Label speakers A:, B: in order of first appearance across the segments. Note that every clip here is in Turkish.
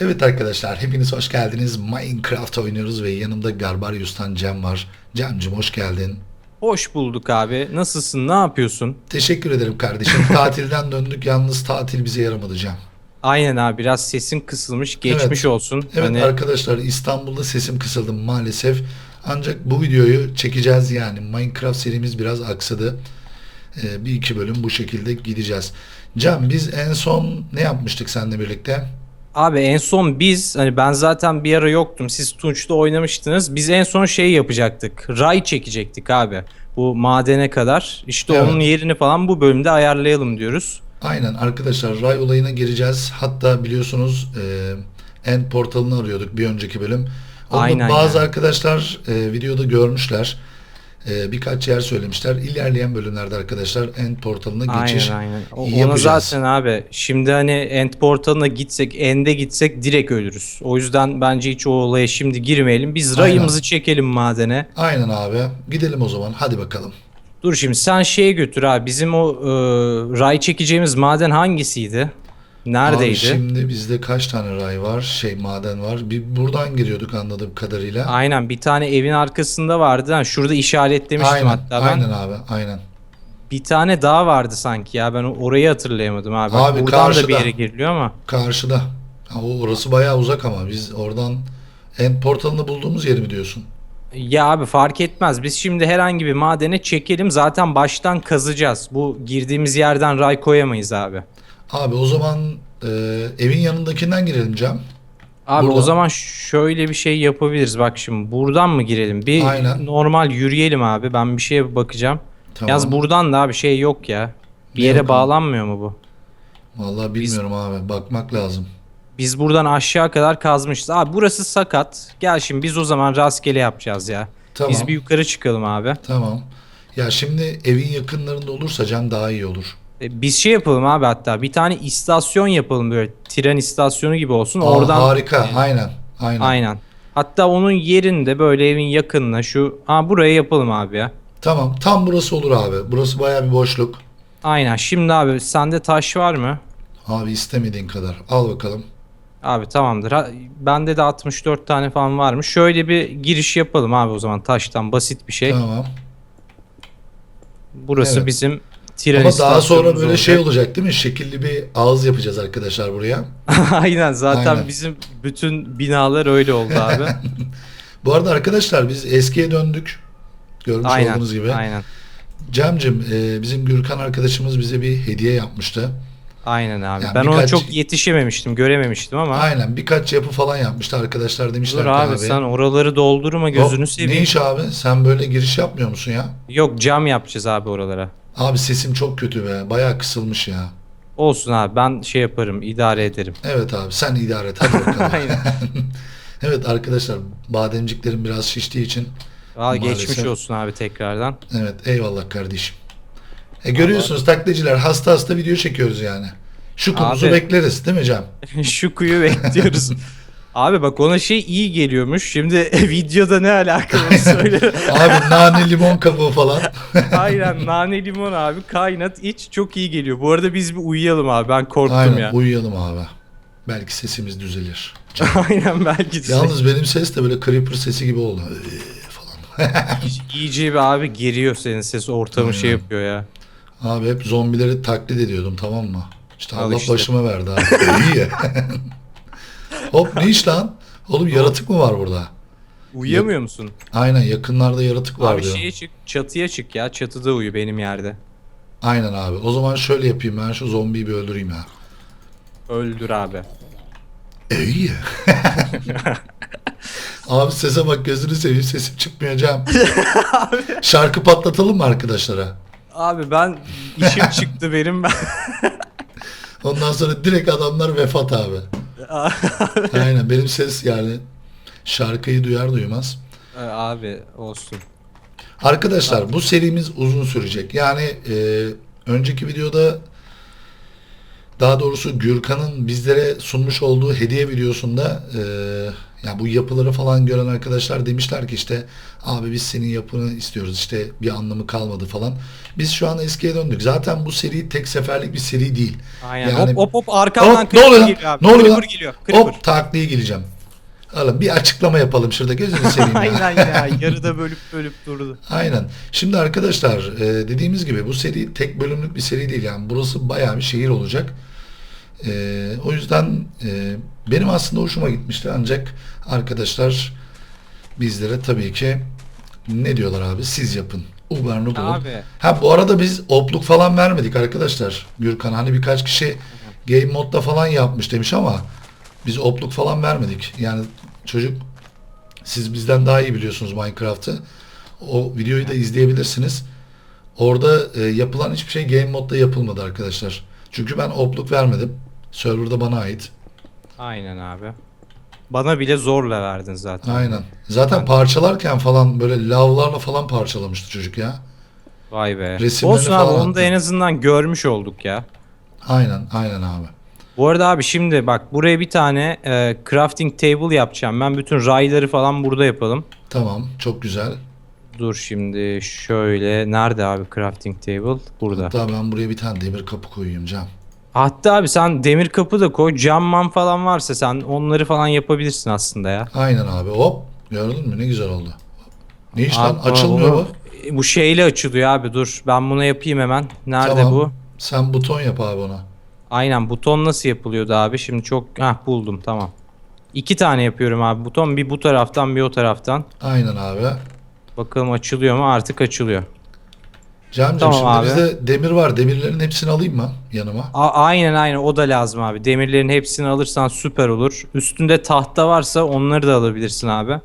A: Evet arkadaşlar hepiniz hoş geldiniz. Minecraft oynuyoruz ve yanımda Garbarius'tan Cem var. Cem'cim hoş geldin.
B: Hoş bulduk abi. Nasılsın? Ne yapıyorsun?
A: Teşekkür ederim kardeşim. Tatilden döndük yalnız tatil bize yaramadı Cem.
B: Aynen abi biraz sesin kısılmış. Geçmiş
A: Evet.
B: olsun.
A: Evet
B: Hani
A: arkadaşlar İstanbul'da sesim kısıldı maalesef. Ancak bu videoyu çekeceğiz yani. Minecraft serimiz biraz aksadı. Ee, bir iki bölüm bu şekilde gideceğiz. Cem biz en son ne yapmıştık seninle birlikte?
B: Abi en son biz hani ben zaten bir ara yoktum. Siz Tunç'ta oynamıştınız. Biz en son şey yapacaktık. Ray çekecektik abi. Bu madene kadar. İşte
A: Evet.
B: onun yerini falan bu bölümde ayarlayalım diyoruz.
A: Aynen arkadaşlar ray olayına gireceğiz. Hatta biliyorsunuz e, end portalını arıyorduk bir önceki bölüm. Onu da
B: Aynen
A: bazı
B: ya.
A: arkadaşlar e, videoda görmüşler. E, birkaç yer söylemişler. İlerleyen bölümlerde arkadaşlar end portalına geçiş
B: Aynen aynen. O- ona
A: yapacağız.
B: zaten abi şimdi hani end portalına gitsek end'e gitsek direkt ölürüz. O yüzden bence hiç o olaya şimdi girmeyelim. Biz
A: Aynen.
B: rayımızı çekelim madene.
A: Aynen abi. Gidelim o zaman. Hadi bakalım.
B: Dur şimdi sen şeye götür abi. Bizim o e, ray çekeceğimiz maden hangisiydi? Neredeydi?
A: Abi şimdi bizde kaç tane ray var? Şey maden var. Bir buradan giriyorduk anladığım kadarıyla.
B: Aynen bir tane evin arkasında vardı. Ha, şurada işaretlemiştim
A: aynen,
B: hatta ben.
A: aynen abi. Aynen.
B: Bir tane daha vardı sanki ya. Ben orayı hatırlayamadım abi.
A: Abi
B: Buradan da
A: karşıda.
B: bir yere giriliyor ama.
A: Karşıda. Ha, o orası bayağı uzak ama biz oradan end portalını bulduğumuz yeri mi diyorsun?
B: Ya abi fark etmez. Biz şimdi herhangi bir madene çekelim. Zaten baştan kazacağız. Bu girdiğimiz yerden ray koyamayız abi.
A: Abi o zaman e, evin yanındakinden girelim Cem.
B: Abi
A: Buradan.
B: o zaman şöyle bir şey yapabiliriz. Bak şimdi buradan mı girelim? Bir
A: Aynen.
B: normal yürüyelim abi. Ben bir şeye bakacağım.
A: Tamam.
B: Yaz buradan da abi şey yok ya. Bir
A: Ne
B: yere
A: yok abi?
B: bağlanmıyor mu bu?
A: Vallahi bilmiyorum abi. Bakmak lazım.
B: Biz buradan aşağı kadar kazmışız. Abi burası sakat. Gel şimdi biz o zaman rastgele yapacağız ya.
A: Tamam.
B: Biz bir yukarı çıkalım abi.
A: Tamam. Ya şimdi evin yakınlarında olursa Cem daha iyi olur.
B: E, Biz şey yapalım abi hatta bir tane istasyon yapalım böyle tren istasyonu gibi olsun.
A: Aa,
B: Oradan
A: harika. Aynen. Aynen.
B: Aynen. Hatta onun yerinde böyle evin yakınına şu Aa buraya yapalım abi ya.
A: Tamam. Tam burası olur abi. Burası bayağı bir boşluk.
B: Aynen. Şimdi abi sende taş var mı?
A: Abi istemediğin kadar. Al bakalım.
B: Abi tamamdır. Ha, bende de 64 tane falan varmış. Şöyle bir giriş yapalım abi o zaman taştan basit bir şey.
A: Tamam.
B: Burası
A: Evet.
B: bizim tren
A: Ama daha sonra böyle
B: olacak.
A: şey olacak değil mi? Şekilli bir ağız yapacağız arkadaşlar buraya.
B: Aynen zaten
A: Aynen.
B: bizim bütün binalar öyle oldu abi.
A: Bu arada arkadaşlar biz eskiye döndük. Görmüş
B: aynen.
A: olduğunuz gibi.
B: Aynen.
A: Cem'cim e, bizim Gürkan arkadaşımız bize bir hediye yapmıştı.
B: Aynen abi.
A: Yani
B: ben ona
A: birkaç-
B: çok yetişememiştim, görememiştim ama.
A: Aynen birkaç yapı falan yapmıştı arkadaşlar demişler
B: Dur abi,
A: abi.
B: sen oraları doldurma gözünü
A: Hop,
B: seveyim.
A: Ne iş abi? Sen böyle giriş yapmıyor musun ya?
B: Yok cam yapacağız abi oralara.
A: Abi sesim çok kötü be. Bayağı kısılmış ya.
B: Olsun abi ben şey yaparım idare ederim.
A: Evet abi sen idare et. Hadi bakalım.
B: Aynen.
A: evet arkadaşlar bademciklerim biraz şiştiği için Maalesef.
B: geçmiş olsun abi tekrardan.
A: evet eyvallah kardeşim. E görüyorsunuz taklitçiler hasta hasta video çekiyoruz yani. Şu
B: Abi-
A: bekleriz değil mi Cem?
B: Şu kuyu bekliyoruz. Abi bak ona şey iyi geliyormuş. Şimdi videoda ne alakalı söyle.
A: Abi nane limon kabuğu falan.
B: Aynen nane limon abi kaynat iç çok iyi geliyor. Bu arada biz bir uyuyalım abi ben korktum
A: Aynen
B: ya.
A: uyuyalım abi. Belki sesimiz düzelir.
B: Aynen belki de.
A: Yalnız benim ses de böyle creeper sesi gibi oldu. Ee, falan.
B: İyice bir abi geriyor senin ses ortamı şey
A: Aynen.
B: yapıyor ya.
A: Abi hep zombileri taklit ediyordum tamam mı? İşte
B: Al
A: Allah
B: işte.
A: başıma verdi abi. İyi ya. Hop ne iş lan? Oğlum yaratık mı var burada?
B: Uyuyamıyor musun?
A: Aynen yakınlarda yaratık var
B: Abi
A: diyor.
B: şeye çık çatıya çık ya çatıda uyu benim yerde.
A: Aynen abi. O zaman şöyle yapayım ben şu zombiyi bir öldüreyim ya.
B: Öldür abi.
A: İyi. abi sese bak gözünü seveyim sesim çıkmıyor Cem. Şarkı patlatalım mı arkadaşlara?
B: Abi ben işim çıktı benim ben.
A: Ondan sonra direkt adamlar vefat abi. Aynen benim ses yani şarkıyı duyar duymaz.
B: Ee, abi olsun.
A: Arkadaşlar bu serimiz uzun sürecek. Yani e, önceki videoda daha doğrusu Gürkan'ın bizlere sunmuş olduğu hediye videosunda e, Ya bu yapıları falan gören arkadaşlar demişler ki işte abi biz senin yapını istiyoruz işte bir anlamı kalmadı falan. Biz şu an eskiye döndük. Zaten bu seri tek seferlik bir seri değil.
B: Aynen.
A: Yani-
B: hop hop hop arkamdan
A: Hop, ne oluyor lan?
B: geliyor abi.
A: Ne oluyor
B: Creeper
A: lan?
B: geliyor. Creeper.
A: Hop takliye gireceğim. Oğlum bir açıklama yapalım şurada gözünü seveyim.
B: Aynen ya. Yarıda bölüp bölüp durdu.
A: Aynen. Şimdi arkadaşlar e, dediğimiz gibi bu seri tek bölümlük bir seri değil yani burası bayağı bir şehir olacak. E, o yüzden e, benim aslında hoşuma gitmişti ancak arkadaşlar bizlere tabii ki ne diyorlar abi siz yapın. Uber Noodle.
B: Abi.
A: Ha bu arada biz opluk falan vermedik arkadaşlar. Gürkan hani birkaç kişi game modda falan yapmış demiş ama biz opluk falan vermedik. Yani çocuk siz bizden daha iyi biliyorsunuz Minecraft'ı. O videoyu da izleyebilirsiniz. Orada e, yapılan hiçbir şey game modda yapılmadı arkadaşlar. Çünkü ben opluk vermedim. Serverda bana ait.
B: Aynen abi. Bana bile zorla verdin zaten.
A: Aynen. Zaten
B: Ben-
A: parçalarken falan böyle lavlarla falan parçalamıştı çocuk ya.
B: Vay be.
A: Resimlerini
B: Olsun abi
A: falan
B: onu da
A: attı.
B: en azından görmüş olduk ya.
A: Aynen, aynen abi.
B: Bu arada abi şimdi bak buraya bir tane e, crafting table yapacağım. Ben bütün rayları falan burada yapalım.
A: Tamam, çok güzel.
B: Dur şimdi şöyle. Nerede abi crafting table? Burada.
A: Hatta ben buraya bir tane demir kapı koyayım Cam.
B: Hatta abi sen demir kapı da koy. Camman falan varsa sen onları falan yapabilirsin aslında ya.
A: Aynen abi. Hop. Gördün mü? Ne güzel oldu. Ne iş lan?
B: Abi,
A: Açılmıyor
B: bunu-
A: bu.
B: Bu şeyle açılıyor abi dur. Ben bunu yapayım hemen. Nerede
A: Tamam.
B: bu?
A: Sen buton yap abi ona.
B: Aynen buton nasıl yapılıyordu abi? Şimdi çok hah buldum tamam. İki tane yapıyorum abi buton. Bir bu taraftan bir o taraftan.
A: Aynen abi.
B: Bakalım açılıyor mu? Artık açılıyor.
A: Camcım
B: Tamam
A: şimdi
B: abi.
A: bizde demir var. Demirlerin hepsini alayım mı yanıma?
B: A- aynen aynen o da lazım abi. Demirlerin hepsini alırsan süper olur. Üstünde tahta varsa onları da alabilirsin abi.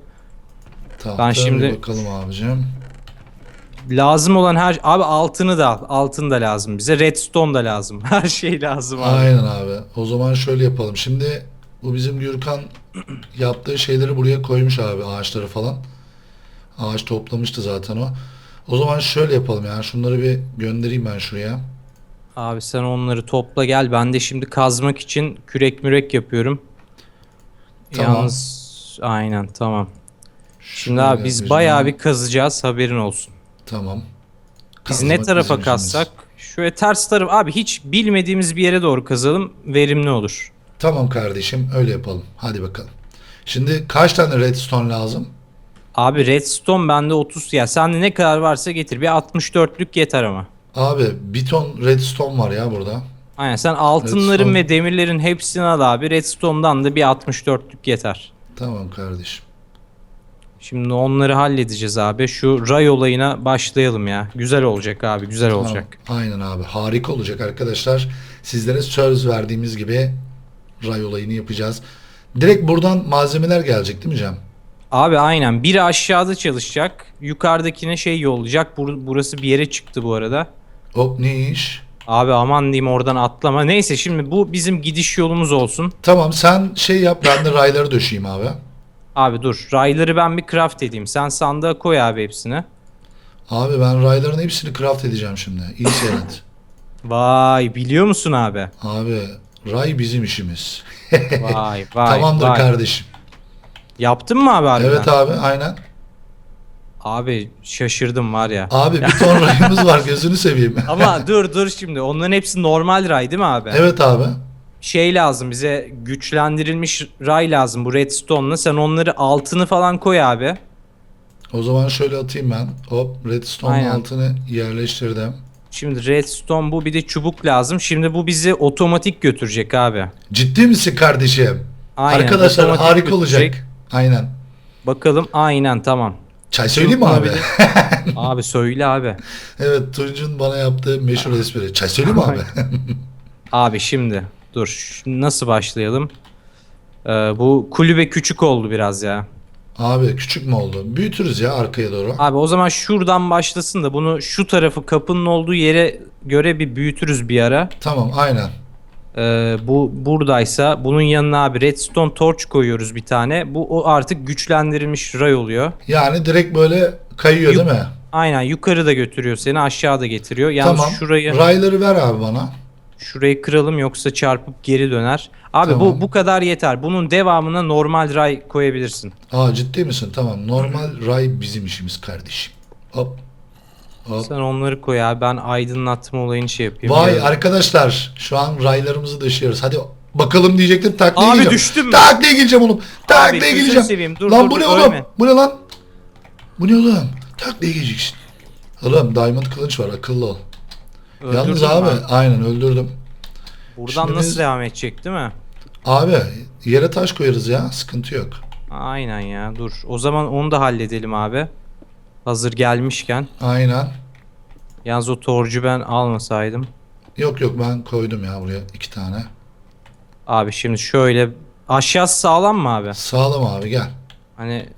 A: Tamam.
B: Ben şimdi-
A: bakalım abicim.
B: Lazım olan her abi altını da al. Altın da lazım bize. Redstone da lazım. Her şey lazım abi.
A: Aynen abi. O zaman şöyle yapalım. Şimdi bu bizim Gürkan yaptığı şeyleri buraya koymuş abi ağaçları falan. Ağaç toplamıştı zaten o. O zaman şöyle yapalım yani şunları bir göndereyim ben şuraya.
B: Abi sen onları topla gel. Ben de şimdi kazmak için kürek mürek yapıyorum.
A: Tamam.
B: Yalnız aynen tamam. Şimdi
A: Şöyle
B: abi biz bayağı bir kazacağız haberin olsun.
A: Tamam.
B: Biz ne tarafa
A: bizim işimiz.
B: kazsak? Şöyle ters taraf abi hiç bilmediğimiz bir yere doğru kazalım verimli olur.
A: Tamam kardeşim öyle yapalım. Hadi bakalım. Şimdi kaç tane redstone lazım?
B: Abi redstone bende 30 ya sende ne kadar varsa getir bir 64'lük yeter ama.
A: Abi bir ton redstone var ya burada.
B: Aynen sen altınların
A: Redstone.
B: ve demirlerin hepsini al abi redstone'dan da bir 64'lük yeter.
A: Tamam kardeşim.
B: Şimdi onları halledeceğiz abi. Şu ray olayına başlayalım ya. Güzel olacak abi güzel olacak.
A: Tamam. Aynen abi. Harika olacak arkadaşlar. Sizlere söz verdiğimiz gibi ray olayını yapacağız. Direkt buradan malzemeler gelecek değil mi Cem?
B: Abi aynen biri aşağıda çalışacak. Yukarıdakine şey yollayacak. Bur- burası bir yere çıktı bu arada.
A: Hop ne iş?
B: Abi aman diyeyim oradan atlama. Neyse şimdi bu bizim gidiş yolumuz olsun.
A: Tamam sen şey yap ben de rayları döşeyim abi.
B: Abi dur rayları ben bir craft edeyim. Sen sandığa koy abi hepsini.
A: Abi ben rayların hepsini craft edeceğim şimdi. İyi seyret.
B: Vay biliyor musun abi?
A: abi ray bizim işimiz.
B: Vay vay
A: Tamamdır
B: vay.
A: kardeşim.
B: Yaptın mı abi harbiden?
A: Evet abi aynen.
B: Abi şaşırdım var ya.
A: Abi bir ton rayımız var gözünü seveyim.
B: Ama dur dur şimdi onların hepsi normal ray değil mi abi?
A: evet abi.
B: Şey lazım bize güçlendirilmiş ray lazım bu redstone'la. Sen onları altını falan koy abi.
A: O zaman şöyle atayım ben. Hop redstone
B: Aynen.
A: altını yerleştirdim.
B: Şimdi redstone bu bir de çubuk lazım. Şimdi bu bizi otomatik götürecek abi.
A: Ciddi misin kardeşim?
B: Aynen,
A: Arkadaşlar
B: otomatik
A: harika
B: götürecek.
A: Aynen.
B: Bakalım aynen tamam.
A: Çay söyleyeyim mi abi?
B: abi söyle abi.
A: evet Tunç'un bana yaptığı meşhur espri. Çay söyleyeyim mi abi?
B: Abi şimdi dur nasıl başlayalım? Ee, bu kulübe küçük oldu biraz ya.
A: abi küçük mü oldu? Büyütürüz ya arkaya doğru.
B: Abi o zaman şuradan başlasın da bunu şu tarafı kapının olduğu yere göre bir büyütürüz bir ara.
A: Tamam aynen.
B: Ee, bu buradaysa bunun yanına abi redstone torch koyuyoruz bir tane. Bu o artık güçlendirilmiş ray oluyor.
A: Yani direkt böyle kayıyor
B: Yuk-
A: değil mi?
B: Aynen yukarı da götürüyor seni aşağı da getiriyor. Yalnız
A: tamam.
B: şurayı
A: Rayları ver abi bana.
B: Şurayı kıralım yoksa çarpıp geri döner. Abi
A: Tamam.
B: bu bu kadar yeter. Bunun devamına normal ray koyabilirsin.
A: Aa ciddi misin? Tamam. Normal ray bizim işimiz kardeşim. Hop. Hop.
B: Sen onları koy abi. Ben aydınlatma olayını şey yapayım.
A: Vay
B: Ya-
A: arkadaşlar şu an raylarımızı döşüyoruz. Hadi bakalım diyecektim taklaya
B: Abi
A: geleceğim.
B: düştüm mü?
A: Taklaya geleceğim oğlum. Taklaya geleceğim.
B: seveyim, dur,
A: lan
B: dur,
A: bu ne
B: dur,
A: oğlum?
B: ölme.
A: Bu ne lan? Bu ne oğlum? Taklaya geleceksin. Oğlum diamond kılıç var akıllı ol. Yalnız
B: Öldürdüm
A: abi
B: ben.
A: aynen öldürdüm.
B: Buradan
A: Şimdi
B: nasıl
A: biz-
B: devam edecek değil mi?
A: Abi yere taş koyarız ya sıkıntı yok.
B: Aynen ya dur. O zaman onu da halledelim abi. Hazır gelmişken.
A: Aynen.
B: Yalnız o torcu ben almasaydım.
A: Yok yok ben koydum ya buraya iki tane.
B: Abi şimdi şöyle aşağısı sağlam mı abi?
A: Sağlam abi gel.
B: Hani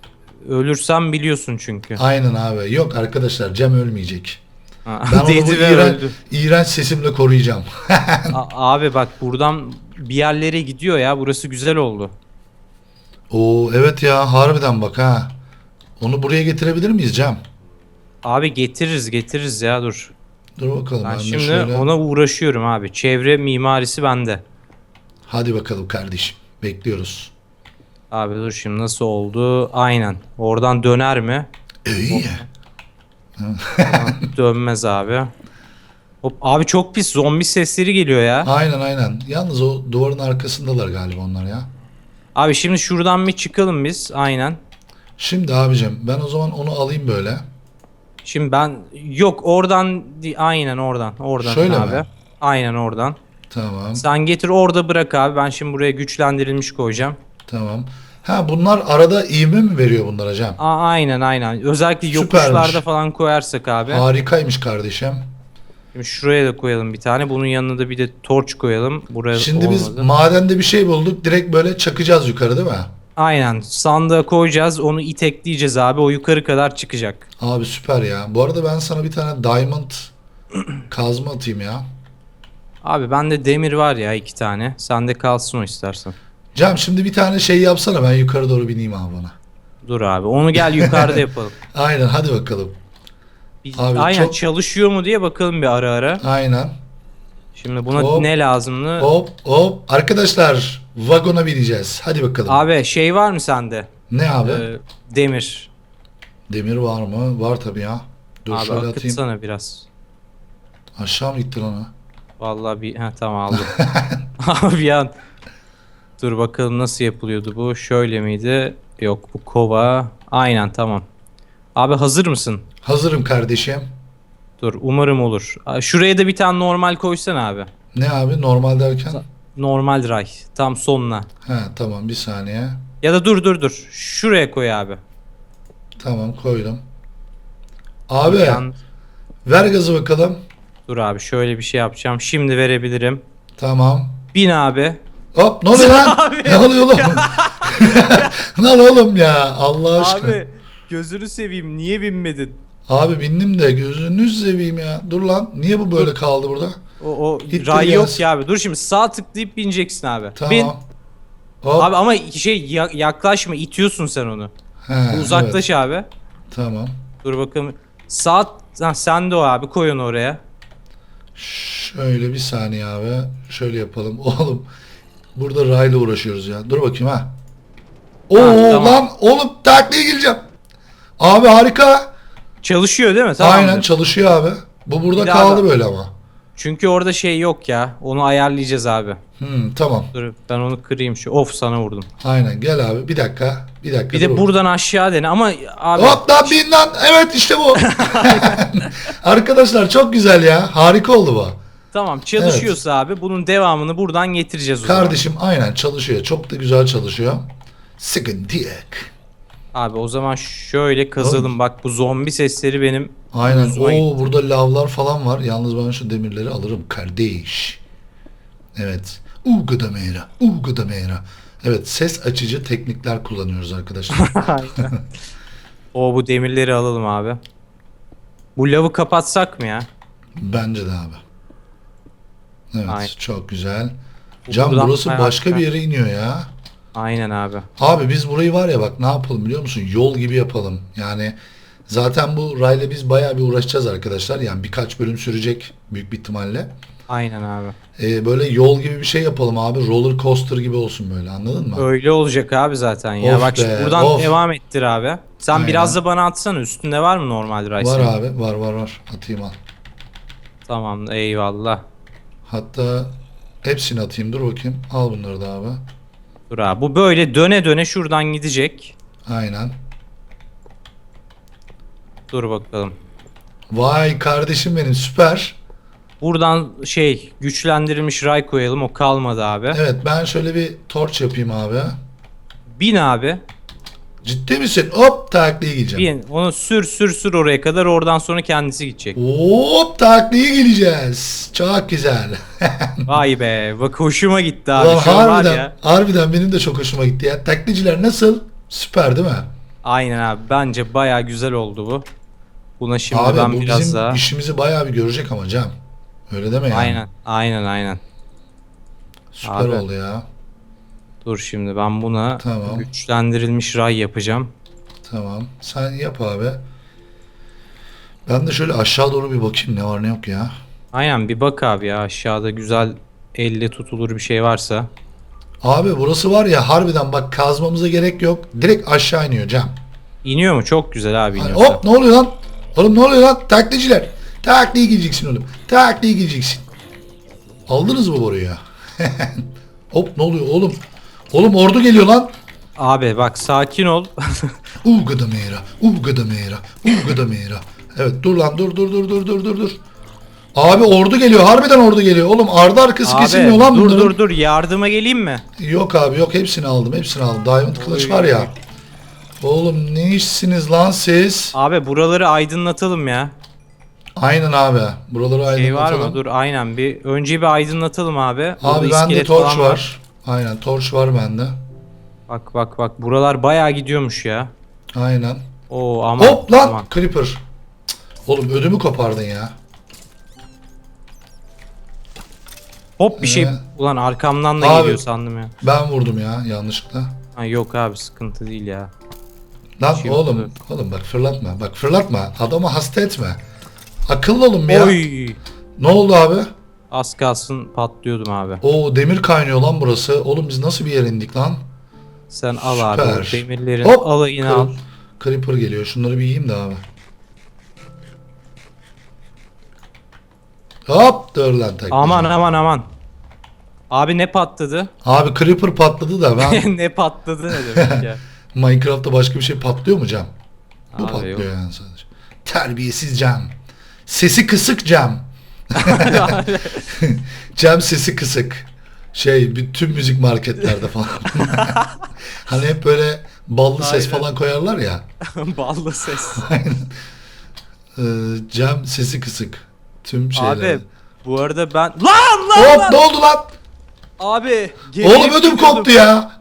B: ölürsem biliyorsun çünkü.
A: Aynen abi. Yok arkadaşlar Cem ölmeyecek.
B: Ha,
A: Ben onu bu iğren- iğrenç sesimle koruyacağım.
B: A- abi bak buradan bir yerlere gidiyor ya. Burası güzel oldu.
A: Oo evet ya harbiden bak ha. Onu buraya getirebilir miyiz Cem?
B: Abi getiririz getiririz ya dur.
A: Dur bakalım.
B: Ben
A: ben
B: şimdi
A: şöyle-
B: ona uğraşıyorum abi. Çevre mimarisi bende.
A: Hadi bakalım kardeşim. Bekliyoruz.
B: Abi dur şimdi nasıl oldu? Aynen. Oradan döner mi?
A: İyi.
B: Dönmez abi. Hop, abi çok pis zombi sesleri geliyor ya.
A: Aynen aynen. Yalnız o duvarın arkasındalar galiba onlar ya.
B: Abi şimdi şuradan bir çıkalım biz. Aynen.
A: Şimdi abicim ben o zaman onu alayım böyle.
B: Şimdi ben yok oradan aynen oradan. Oradan
A: Şöyle
B: abi.
A: mi?
B: Aynen oradan.
A: Tamam.
B: Sen getir orada bırak abi. Ben şimdi buraya güçlendirilmiş koyacağım.
A: Tamam. Ha bunlar arada ivme mi veriyor bunlara Cem?
B: Aa, aynen aynen. Özellikle
A: Süpermiş.
B: yokuşlarda falan koyarsak abi.
A: Harikaymış kardeşim.
B: Şimdi şuraya da koyalım bir tane. Bunun yanına da bir de torç koyalım. Buraya
A: Şimdi biz
B: olmadı.
A: madende bir şey bulduk. Direkt böyle çakacağız yukarı değil mi?
B: Aynen. Sandığa koyacağız. Onu itekleyeceğiz abi. O yukarı kadar çıkacak.
A: Abi süper ya. Bu arada ben sana bir tane diamond kazma atayım ya.
B: Abi bende demir var ya iki tane. Sende kalsın o istersen.
A: Cem şimdi bir tane şey yapsana ben yukarı doğru bineyim abi bana.
B: Dur abi. Onu gel yukarıda yapalım.
A: Aynen hadi bakalım.
B: Bir-
A: Abi
B: aynen
A: çok-
B: çalışıyor mu diye bakalım bir ara ara.
A: Aynen.
B: Şimdi buna
A: Hop.
B: ne lazımdı?
A: Hop hop. Arkadaşlar vagona bineceğiz. Hadi bakalım.
B: Abi şey var mı sende?
A: ne abi?
B: Ee, demir.
A: Demir var mı? Var tabii ya. Dur
B: abi
A: şöyle atayım.
B: akıtsana biraz.
A: Aşağı mı gitti lan?
B: Vallahi bir ha tamam aldım. Abi bir an. Dur bakalım nasıl yapılıyordu bu? Şöyle miydi? Yok bu kova. Aynen tamam. Abi hazır mısın?
A: Hazırım kardeşim.
B: Dur umarım olur. Şuraya da bir tane normal koysan abi.
A: Ne abi normal derken?
B: Normal ray. Tam sonuna.
A: Ha tamam bir saniye.
B: Ya da dur dur dur. Şuraya koy abi.
A: Tamam koydum. Abi
B: Yan-
A: ver gazı bakalım.
B: Dur abi şöyle bir şey yapacağım. Şimdi verebilirim.
A: Tamam.
B: Bin abi.
A: Hop ne oluyor lan?
B: Abi.
A: ne oluyor oğlum? lan oğlum ya Allah aşkına. Abi
B: gözünü seveyim niye binmedin?
A: Bindim de gözünü seveyim ya. Dur lan niye bu böyle kaldı burada?
B: O, o
A: Gitti
B: ray yok ya abi. Dur şimdi sağ tıklayıp bineceksin abi.
A: Tamam.
B: Bin.
A: Hop.
B: Abi ama şey ya- yaklaşma itiyorsun sen onu.
A: He,
B: Uzaklaş
A: evet.
B: abi.
A: Tamam.
B: Dur bakalım. Sağ ha, sen de o abi koy onu oraya.
A: Şöyle bir saniye abi. Şöyle yapalım. Oğlum burada rayla uğraşıyoruz ya. Dur bakayım ha. Oo
B: tamam.
A: lan oğlum taklaya gireceğim. Abi harika.
B: Çalışıyor değil mi? Tamam.
A: Aynen çalışıyor abi. Bu burada
B: Bir daha
A: kaldı
B: da-
A: böyle ama.
B: Çünkü orada şey yok ya. Onu ayarlayacağız abi.
A: Hmm, tamam.
B: Dur ben onu kırayım şu. Of sana vurdum.
A: Aynen gel abi. Bir dakika. Bir dakika.
B: Bir de
A: dur.
B: buradan aşağı dene ama abi
A: Hop lan bin lan. Evet işte bu. Arkadaşlar çok güzel ya. Harika oldu bu.
B: tamam çalışıyorsa abi bunun devamını buradan getireceğiz o zaman.
A: Kardeşim aynen çalışıyor. Çok da güzel çalışıyor. Sıkıntı yok.
B: Abi o zaman şöyle kazalım. Bak bu zombi sesleri benim
A: Aynen. Oo burada lavlar falan var. Yalnız ben şu demirleri alırım kardeş. Evet. Uga da meyra. Uga da meyra. Evet ses açıcı teknikler kullanıyoruz arkadaşlar.
B: o bu demirleri alalım abi. Bu lavı kapatsak mı ya?
A: Bence de abi. Evet
B: Aynen.
A: çok güzel.
B: Buradan
A: burası başka bir yere iniyor ya.
B: Aynen abi.
A: Abi biz burayı var ya bak ne yapalım biliyor musun? Yol gibi yapalım. Yani zaten bu rayla biz bayağı bir uğraşacağız arkadaşlar. Yani birkaç bölüm sürecek büyük bir ihtimalle.
B: Aynen abi.
A: Ee, böyle yol gibi bir şey yapalım abi. Roller coaster gibi olsun böyle anladın mı?
B: Öyle olacak abi zaten ya.
A: Of
B: Bak şimdi
A: be,
B: buradan
A: of.
B: devam ettir abi. Sen
A: Aynen.
B: biraz da bana atsana. Üstünde var mı normal rice?
A: Var abi var var var. Atayım al.
B: Tamam eyvallah.
A: Hatta hepsini atayım dur bakayım. Al bunları da abi.
B: Dur abi. Bu böyle döne döne şuradan gidecek.
A: Aynen.
B: Dur bakalım.
A: Vay kardeşim benim süper.
B: Buradan şey güçlendirilmiş ray koyalım. O kalmadı abi.
A: Evet ben şöyle bir torç yapayım abi.
B: Bin abi.
A: Ciddi misin? Hop takliye gideceğim.
B: Bin. Onu sür sür sür oraya kadar. Oradan sonra kendisi gidecek.
A: Hop takliye geleceğiz. Çok güzel.
B: Vay be. Bak hoşuma gitti abi.
A: Ulan harbiden,
B: ya.
A: harbiden benim de çok hoşuma gitti ya. Takliciler nasıl? Süper değil mi?
B: Aynen abi. Bence baya güzel oldu bu. Buna şimdi
A: abi
B: ben
A: bu
B: biraz
A: bizim
B: daha...
A: işimizi bayağı bir görecek ama Cem. Öyle deme yani.
B: Aynen. Aynen aynen.
A: Süper
B: Abi.
A: oldu ya.
B: Dur şimdi ben buna
A: Tamam.
B: güçlendirilmiş ray yapacağım.
A: Tamam. Sen yap abi. Ben de şöyle aşağı doğru bir bakayım ne var ne yok ya.
B: Aynen bir bak abi ya aşağıda güzel elle tutulur bir şey varsa.
A: Abi burası var ya harbiden bak kazmamıza gerek yok. Direkt aşağı iniyor Cem.
B: İniyor mu? Çok güzel abi
A: Hani
B: iniyorsa.
A: hop ne oluyor lan? Oğlum ne oluyor lan? Takliciler. Takliye gideceksin oğlum. Takliye gideceksin. Aldınız mı boruyu? hop ne oluyor oğlum? Oğlum ordu geliyor lan.
B: Abi bak sakin ol.
A: Uga da meyra, uga da meyra, uga da meyra. Evet dur lan dur dur dur dur dur dur dur. Abi ordu geliyor. Harbiden ordu geliyor. Oğlum ardı arkası kesilmiyor
B: abi
A: lan
B: dur
A: bunların.
B: dur dur yardıma geleyim mi?
A: Yok abi yok hepsini aldım hepsini aldım. Diamond kılıç var ya. Oğlum ne işsiniz lan siz?
B: Abi buraları aydınlatalım ya.
A: Aynen abi. Buraları
B: Şey var
A: aydınlatalım.
B: mı? Dur aynen bir önce bir aydınlatalım abi. Burada
A: Abi bende
B: iskelet
A: torç
B: falan
A: var. Aynen torç var bende.
B: Bak bak bak buralar bayağı gidiyormuş ya.
A: Aynen.
B: Oo aman.
A: Hop lan
B: aman.
A: creeper. Cık, Oğlum ödümü kopardın ya.
B: Hop bir şey.
A: Ee,
B: Ulan arkamdan da
A: abi.
B: geliyor sandım ya.
A: Ben vurdum ya yanlışlıkla.
B: Ha, yok abi sıkıntı değil ya.
A: Lan
B: Şey
A: oğlum,
B: yapılır.
A: oğlum bak fırlatma. Bak fırlatma. Adamı hasta etme. Akıllı olun ya.
B: Oy.
A: Ne oldu abi?
B: Az kalsın patlıyordum abi.
A: Oo demir kaynıyor lan burası. Oğlum biz nasıl bir yere indik lan?
B: Sen al abi
A: Süper.
B: demirlerin
A: Hop.
B: alayını al.
A: Creeper geliyor. Şunları bir yiyeyim de abi. Hop dur lan tek.
B: Aman aman aman. Abi ne patladı?
A: Abi creeper patladı da ben
B: ne patladı ne demek ya?
A: Minecraft'ta başka bir şey patlıyor mu Cem? Bu
B: Abi
A: patlıyor
B: yok.
A: yani sadece. Terbiyesiz Cem. Sesi kısık Cem. Cem sesi kısık. Şey bütün müzik marketlerde falan. hani hep böyle ballı ses
B: Aynen.
A: falan koyarlar ya.
B: Ballı ses.
A: Aynen. Ee, Cem sesi kısık. Tüm şeyler.
B: Abi bu arada ben... Lan lan
A: Hop
B: lan!
A: ne oldu lan?
B: Abi.
A: Oğlum ödüm
B: gidiyordum.
A: koptu ya.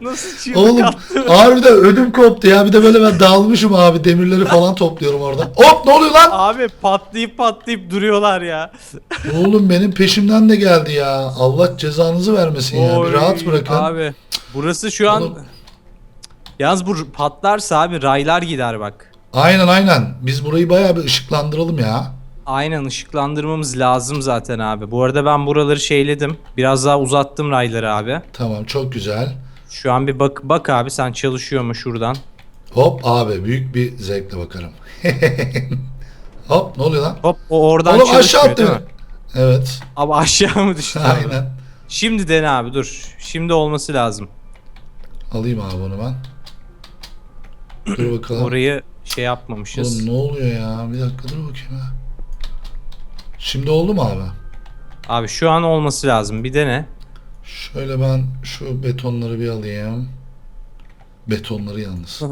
B: Nasıl çığlık
A: Oğlum
B: attım?
A: harbiden ödüm koptu ya. Bir de böyle ben dalmışım abi. Demirleri falan topluyorum orada. Hop ne oluyor lan?
B: Abi patlayıp patlayıp duruyorlar ya.
A: Oğlum benim peşimden de geldi ya. Allah cezanızı vermesin ya. Bir
B: Oy,
A: rahat bırakın.
B: Abi burası şu an...
A: Oğlum.
B: Yalnız bu patlarsa abi raylar gider bak.
A: Aynen aynen. Biz burayı bayağı bir ışıklandıralım ya.
B: Aynen ışıklandırmamız lazım zaten abi. Bu arada ben buraları şeyledim. Biraz daha uzattım rayları abi.
A: Tamam çok güzel.
B: Şu an bir bak bak abi sen çalışıyor mu şuradan?
A: Hop abi büyük bir zevkle bakarım. Hop ne oluyor lan?
B: Hop o oradan
A: Oğlum aşağı attı beni. Evet.
B: Abi aşağı mı düştü abi?
A: Aynen.
B: Şimdi dene abi dur. Şimdi olması lazım.
A: Alayım abi onu ben. Dur bakalım.
B: Orayı şey yapmamışız.
A: Oğlum ne oluyor ya? Bir dakika dur bakayım ya. Şimdi oldu mu abi?
B: Abi şu an olması lazım. Bir dene.
A: Şöyle ben şu betonları bir alayım. Betonları yalnız.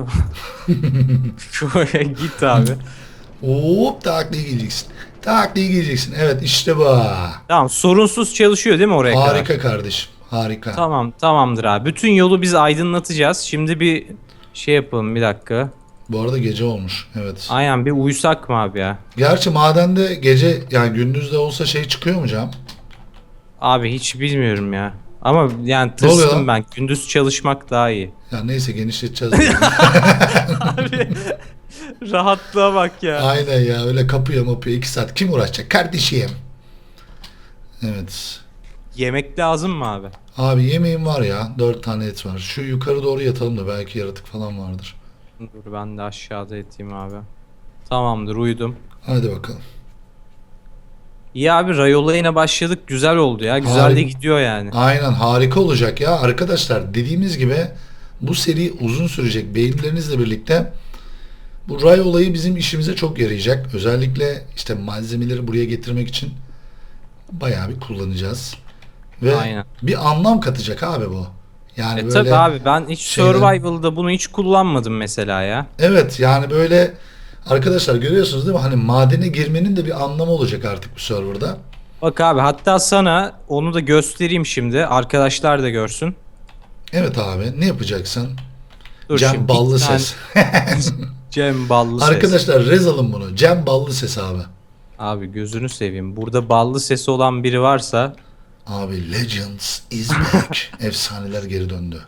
B: Şuraya git abi.
A: Hop takliye gideceksin. Takliye gideceksin. Evet işte bu.
B: tamam sorunsuz çalışıyor değil mi oraya kadar?
A: Harika kardeşim. Harika.
B: Tamam tamamdır abi. Bütün yolu biz aydınlatacağız. Şimdi bir şey yapalım bir dakika.
A: Bu arada gece olmuş. Evet.
B: Aynen bir uyusak mı abi ya?
A: Gerçi madende gece yani gündüzde olsa şey çıkıyor mu Cam?
B: Abi hiç bilmiyorum ya. Ama yani
A: oluyor lan?
B: tırstım ben. Gündüz çalışmak daha iyi.
A: Ya neyse genişleteceğiz.
B: Abi Rahatlığa bak ya.
A: Aynen ya öyle kapıyor mapıyor 2 saat kim uğraşacak kardeşim. Evet.
B: Yemek lazım mı abi?
A: Abi yemeğim var ya 4 tane et var. Şu yukarı doğru yatalım da belki yaratık falan vardır.
B: Dur ben de aşağıda yatayım abi. Tamamdır uyudum.
A: Hadi bakalım.
B: İyi abi Rayola yine başladık. Güzel oldu ya. Güzel de
A: Harika.
B: gidiyor yani.
A: Aynen harika olacak ya arkadaşlar dediğimiz gibi bu seri uzun sürecek beğenilerinizle birlikte bu ray olayı bizim işimize çok yarayacak. Özellikle işte malzemeleri buraya getirmek için bayağı bir kullanacağız. Ve
B: Aynen.
A: bir anlam katacak abi bu. Yani
B: E
A: böyle
B: tabi abi ben hiç
A: şeyler-
B: Survival'da bunu hiç kullanmadım mesela ya.
A: Evet yani böyle arkadaşlar görüyorsunuz değil mi? Hani madene girmenin de bir anlamı olacak artık bu serverda.
B: Bak abi hatta sana onu da göstereyim şimdi. Arkadaşlar da görsün.
A: Evet abi ne yapacaksın?
B: Dur
A: Cem
B: şimdi
A: ballı
B: tane-
A: ses.
B: Cem ballı ses.
A: Arkadaşlar rez alın bunu. Cem ballı ses abi.
B: Abi gözünü seveyim. Burada ballı sesi olan biri varsa
A: Abi Legends is back. Efsaneler geri döndü.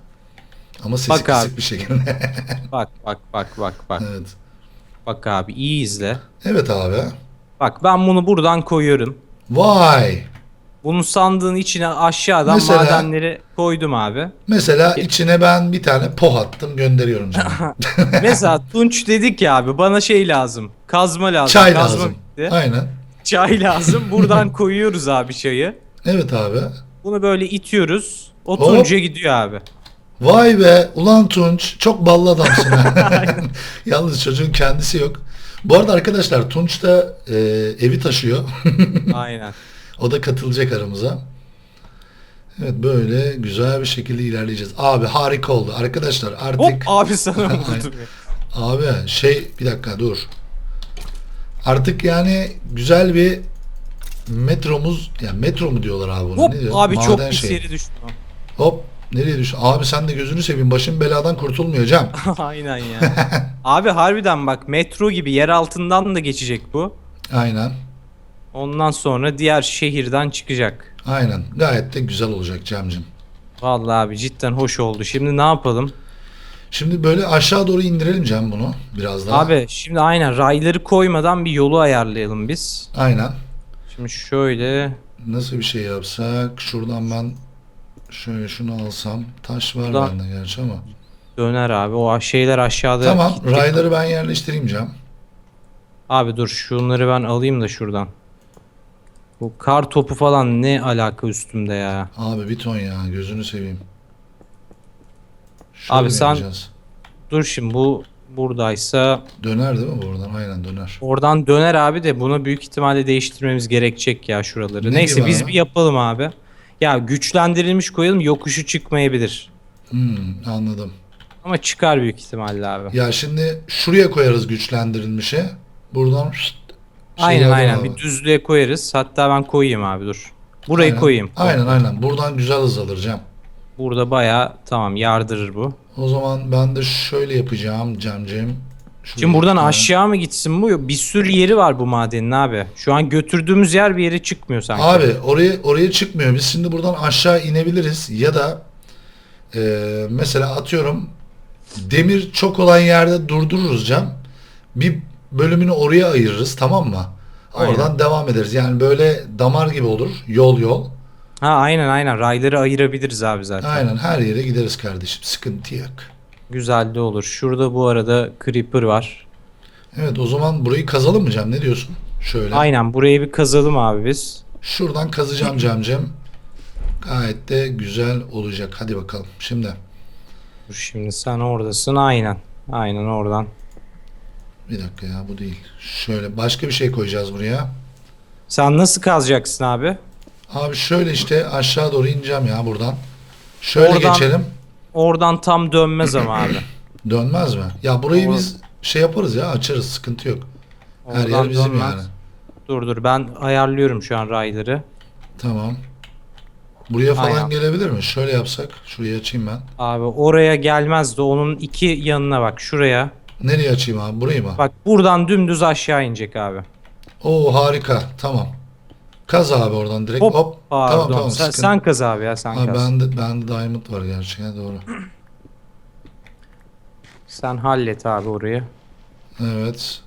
A: Ama sesi
B: Bak
A: kısık
B: abi.
A: bir şekilde.
B: bak bak bak bak bak.
A: evet.
B: Bak abi iyi izle.
A: Evet abi.
B: Bak ben bunu buradan koyuyorum.
A: Vay.
B: Bunun sandığın içine aşağıdan
A: Mesela-
B: madenleri koydum abi.
A: Mesela içine ben bir tane poh attım gönderiyorum canım.
B: Mesela Tunç dedik ya abi bana şey lazım. Kazma lazım.
A: Çay
B: Kazma
A: lazım.
B: bitti.
A: Aynen.
B: Çay lazım. Buradan koyuyoruz abi çayı.
A: Evet abi.
B: Bunu böyle itiyoruz. O
A: Hop.
B: Tunç'a gidiyor abi.
A: Vay be ulan Tunç çok ballı adamsın. Yalnız çocuğun kendisi yok. Bu arada arkadaşlar Tunç da e, evi taşıyor.
B: Aynen.
A: o da katılacak aramıza. Evet böyle güzel bir şekilde ilerleyeceğiz. Abi harika oldu. Arkadaşlar artık
B: Hop abi sana vurdum.
A: abi şey bir dakika dur. Artık yani güzel bir metromuz ya metro mu diyorlar abi buna?
B: Hop
A: ne diyor?
B: abi çok
A: Maden
B: pis
A: şeyi.
B: yere düştü.
A: Hop nereye düş? Abi sen de gözünü seveyim başın beladan kurtulmuyor Cem.
B: Aynen ya. abi harbiden bak metro gibi yer altından da geçecek bu.
A: Aynen.
B: Ondan sonra diğer şehirden çıkacak.
A: Aynen. Gayet de güzel olacak Cem'cim.
B: Vallahi abi cidden hoş oldu. Şimdi ne yapalım?
A: Şimdi böyle aşağı doğru indirelim Cem bunu biraz daha.
B: Abi şimdi aynen rayları koymadan bir yolu ayarlayalım biz.
A: Aynen.
B: Şimdi şöyle
A: Nasıl bir şey yapsak? Şuradan ben şöyle şunu alsam. Taş var
B: Buradan-
A: bende gerçi ama.
B: döner abi. O şeyler aşağıda.
A: Tamam.
B: kilitli-
A: Rayları ben yerleştireyim Cem.
B: Abi dur şunları ben alayım da şuradan. Bu kar topu falan ne alaka üstümde ya.
A: Abi bir ton ya. Gözünü seveyim. Şöyle
B: Abi
A: mi
B: sen-
A: yapacağız?
B: Dur şimdi bu buradaysa
A: Döner değil mi buradan? Aynen döner.
B: oradan döner abi de buna büyük ihtimalle değiştirmemiz gerekecek ya şuraları.
A: Ne
B: Neyse
A: gibi
B: biz
A: abi?
B: bir yapalım abi. Ya güçlendirilmiş koyalım yokuşu çıkmayabilir.
A: Hmm, anladım.
B: Ama çıkar büyük ihtimalle abi.
A: Ya şimdi şuraya koyarız güçlendirilmişe. Buradan şşt,
B: aynen aynen
A: abi.
B: bir düzlüğe koyarız. Hatta ben koyayım abi dur. Burayı
A: Aynen.
B: koyayım.
A: Aynen aynen. Buradan güzel hız alır Cem.
B: Burada bayağı tamam yardırır bu.
A: O zaman ben de şöyle yapacağım Cem'ciğim. Şuraya
B: Şimdi buradan
A: tane-
B: aşağı mı gitsin bu? Bir sürü yeri var bu madenin abi. Şu an götürdüğümüz yer bir yere çıkmıyor sanki.
A: Abi oraya oraya çıkmıyor. Biz şimdi buradan aşağı inebiliriz ya da e, mesela atıyorum demir çok olan yerde durdururuz Cem. Bir bölümünü oraya ayırırız tamam mı? Oradan
B: Aynen.
A: devam ederiz. Yani böyle damar gibi olur. Yol yol.
B: Ha aynen aynen rayları ayırabiliriz abi zaten.
A: Aynen her yere gideriz kardeşim. Sıkıntı yok.
B: Güzel de olur. Şurada bu arada creeper var.
A: Evet o zaman burayı kazalım mı Cem? Ne diyorsun? Şöyle.
B: Aynen burayı bir kazalım abi biz.
A: Şuradan kazacağım Cem'cim. Gayet de güzel olacak. Hadi bakalım. Şimdi
B: Dur şimdi sen oradasın aynen. Aynen oradan.
A: bir dakika ya bu değil. Şöyle başka bir şey koyacağız buraya.
B: Sen nasıl kazacaksın abi?
A: Abi şöyle işte aşağı doğru ineceğim ya buradan. Şöyle
B: Oradan-
A: geçelim.
B: Oradan tam dönmez ama abi.
A: Dönmez mi? Ya burayı
B: Or-
A: biz şey yaparız ya açarız sıkıntı yok. Her
B: Oradan
A: yer bizim
B: dönmez.
A: yani.
B: Dur dur ben ayarlıyorum şu an rayları.
A: Tamam. Buraya falan
B: Aynen.
A: gelebilir mi? Şöyle yapsak. Şurayı açayım ben.
B: Abi oraya gelmez de onun iki yanına bak şuraya.
A: Nereye açayım abi? Burayı mı?
B: Bak buradan dümdüz aşağı inecek abi.
A: Oo harika. Tamam. Kaz abi oradan direkt. Hop.
B: Hop, pardon.
A: Tamam tamam.
B: sen,
A: sıkıntı-
B: sen kaz abi ya sen
A: Abi
B: kaz.
A: bende, bende diamond var gerçekten doğru.
B: Sen hallet abi orayı.
A: Evet.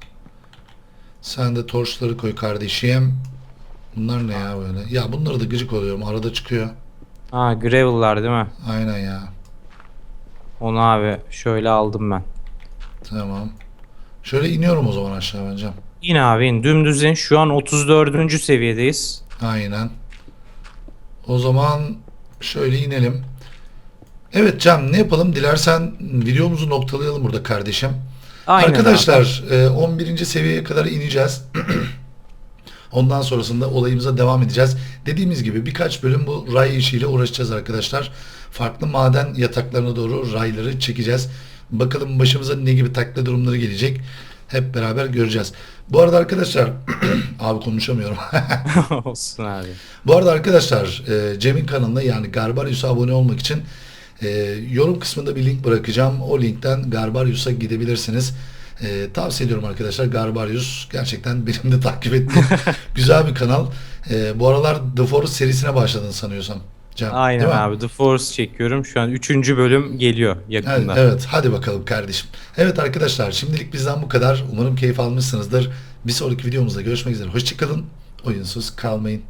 A: Sen de torçları koy kardeşim. Bunlar ne ya böyle? Ya bunları da gıcık oluyorum. Arada çıkıyor.
B: Ha gravel'lar değil mi?
A: Aynen ya.
B: Onu abi şöyle aldım ben.
A: Tamam. Şöyle iniyorum o zaman aşağı bence.
B: Yine abi in dümdüz in. Şu an 34. seviyedeyiz.
A: Aynen. O zaman şöyle inelim. Evet Cem ne yapalım? Dilersen videomuzu noktalayalım burada kardeşim.
B: Aynen abi.
A: Arkadaşlar e, 11. seviyeye kadar ineceğiz. Ondan sonrasında olayımıza devam edeceğiz. Dediğimiz gibi birkaç bölüm bu ray işiyle uğraşacağız arkadaşlar. Farklı maden yataklarına doğru rayları çekeceğiz. Bakalım başımıza ne gibi takla durumları gelecek. Hep beraber göreceğiz. Bu arada arkadaşlar abi konuşamıyorum.
B: Olsun abi.
A: Bu arada arkadaşlar e, Cem'in kanalına yani Garbarius'a abone olmak için e, yorum kısmında bir link bırakacağım. O linkten Garbarius'a gidebilirsiniz. E, tavsiye ediyorum arkadaşlar. Garbarius gerçekten benim de takip ettiğim güzel bir kanal. E, bu aralar The Forest serisine başladın sanıyorsam. Cem,
B: Aynen
A: değil mi?
B: abi. The Force çekiyorum. Şu an 3. bölüm geliyor
A: Evet,
B: yakında.
A: evet hadi bakalım kardeşim. Evet arkadaşlar şimdilik bizden bu kadar. Umarım keyif almışsınızdır. Bir sonraki videomuzda görüşmek üzere. Hoşçakalın. Oyunsuz kalmayın.